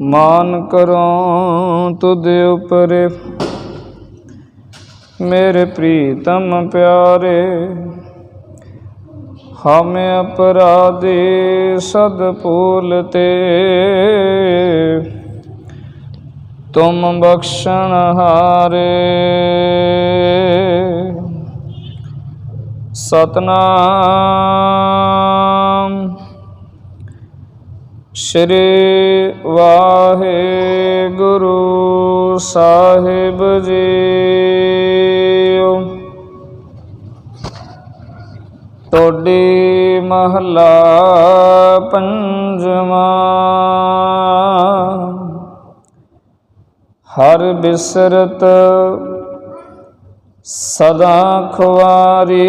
ਮਾਨ ਕਰੋ ਤੁਧ ਉਪਰੇ। ਮੇਰੇ ਪ੍ਰੀਤਮ ਪਿਆਰੇ, ਹਮ ਅਪਰਾਧੀ ਸਦ ਭੂਲਤੇ ਤੁਮ ਬਖਸ਼ਣ ਹਾਰੇ। ਸਤਨਾਮ। ਸ਼੍ਰੀ ਵਾਹਿਗੁਰੂ ਸਾਹਿਬ ਜੀਓ। ਟੋਡੀ ਮਹਲਾ ਪੰਜਵਾਂ। ਹਰ ਬਿਸਰਤ ਸਦਾ ਖੁਆਰੀ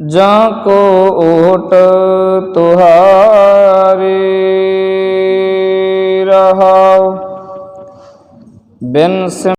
ਜਾਂ ਕੋ ਓਟ ਤੁਹਾਰੀ ਰਹਾਉ। ਬਿਨ